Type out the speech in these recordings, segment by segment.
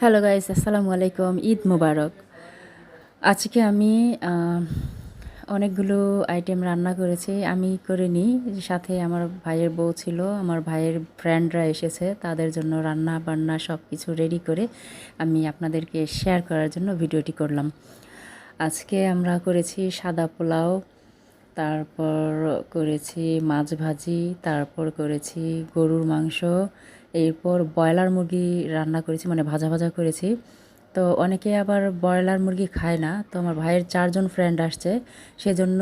Hello guys আসসালামু আলাইকুম ঈদ মুবারক আজকে আমি অনেকগুলো আইটেম রান্না করেছি। আমি করিনি, সাথে আমার ভাইয়ের বউ ছিল। আমার ভাইয়ের ফ্রেন্ডরা এসেছে। তাদের জন্য রান্না বান্না সব কিছু রেডি করে আমি আপনাদেরকে শেয়ার করার জন্য ভিডিওটি করলাম। আজকে আমরা করেছি সাদা পোলাও, তারপর করেছি মাছ ভাজি, তারপর করেছি গরুর মাংস এরপর ব্রয়লার মুরগি রান্না করেছি মানে ভাজা ভাজা করেছি। তো অনেকে আবার ব্রয়লার মুরগি খায় না। তো আমার ভাইয়ের চারজন ফ্রেন্ড আসছে, সেজন্য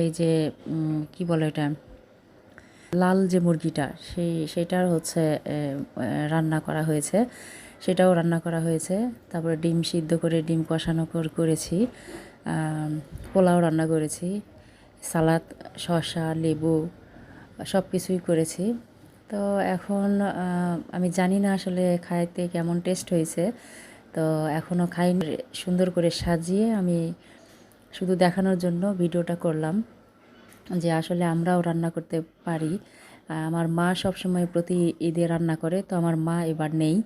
এই যে কি বলে এটা? লাল যে মুরগিটা, সেই, সেটার হচ্ছে রান্না করা হয়েছে। সেটাও রান্না করা হয়েছে। তারপরে ডিম সিদ্ধ করে, ডিম কষানো করেছি। পোলাও রান্না করেছি। সালাদ, শসা, লেবু সব কিছুই করেছি। তো এখন আমি জানি না আসলে খাইতে কেমন টেস্ট হয়েছে। তো এখনও খাই সুন্দর করে সাজিয়ে আমি শুধু দেখানোর জন্য ভিডিওটা করলাম যে আসলে আমরাও রান্না করতে পারি। আমার মা সবসময় প্রতি ঈদে রান্না করে, তো আমার মা এবার নেই।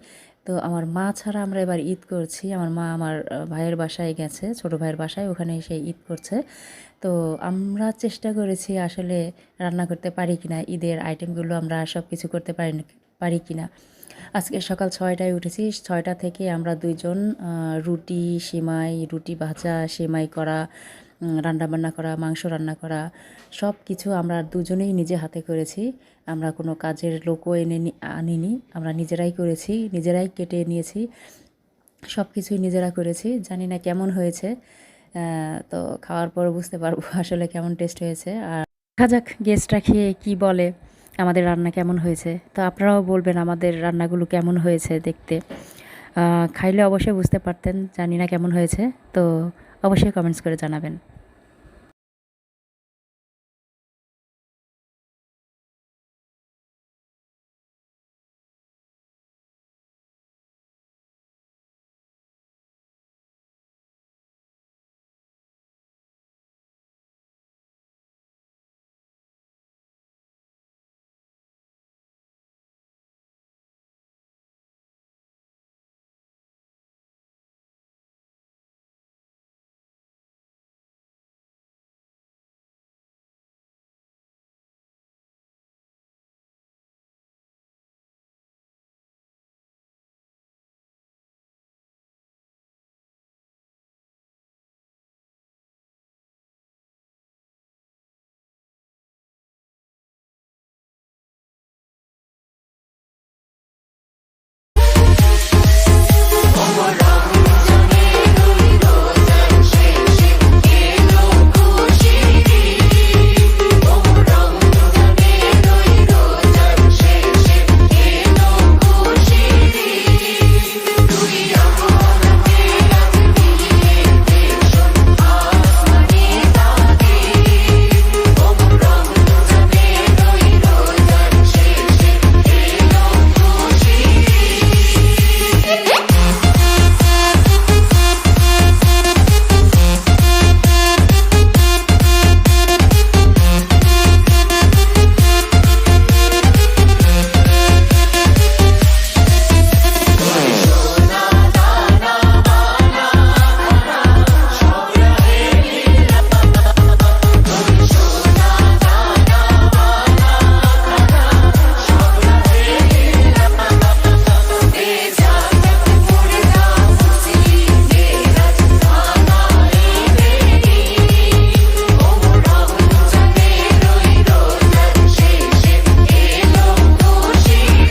তো আমার মা ছাড়া আমরা এবার ঈদ করছি। আমার মা আমার ভাইয়ের বাসায় গেছে, ছোট ভাইয়ের বাসায়, ওখানে এসে ঈদ করছে। তো আমরা চেষ্টা করেছি আসলে রান্না করতে পারি কিনা, ঈদের আইটেমগুলো আমরা সব কিছু করতে পারি পারি কিনা। আজকে সকাল ছয়টায় উঠেছি, ছয়টা থেকে আমরা দুইজন রুটি, সেমাই, রুটি ভাজা, সেমাই করা রান্নাবান্না করা, মাংস রান্না করা, সব কিছু আমরা দুজনেই নিজে হাতে করেছি। আমরা কোনো কাজের লোকও এনে আনিনি। আমরা নিজেরাই করেছি, নিজেরাই কেটে নিয়েছি। সব কিছুই নিজেরা করেছি। জানি না কেমন হয়েছে। তো খাওয়ার পর বুঝতে পারব আসলে কেমন টেস্ট হয়েছে। আর দেখা যাক গেস্টরা খেয়ে কি বলে, আমাদের রান্না কেমন হয়েছে। তো আপনারাও বলবেন আমাদের রান্নাগুলো কেমন হয়েছে দেখতে। খাইলে অবশ্যই বুঝতে পারতেন, জানি না কেমন হয়েছে। তো অবশ্যই কমেন্টস করে জানাবেন।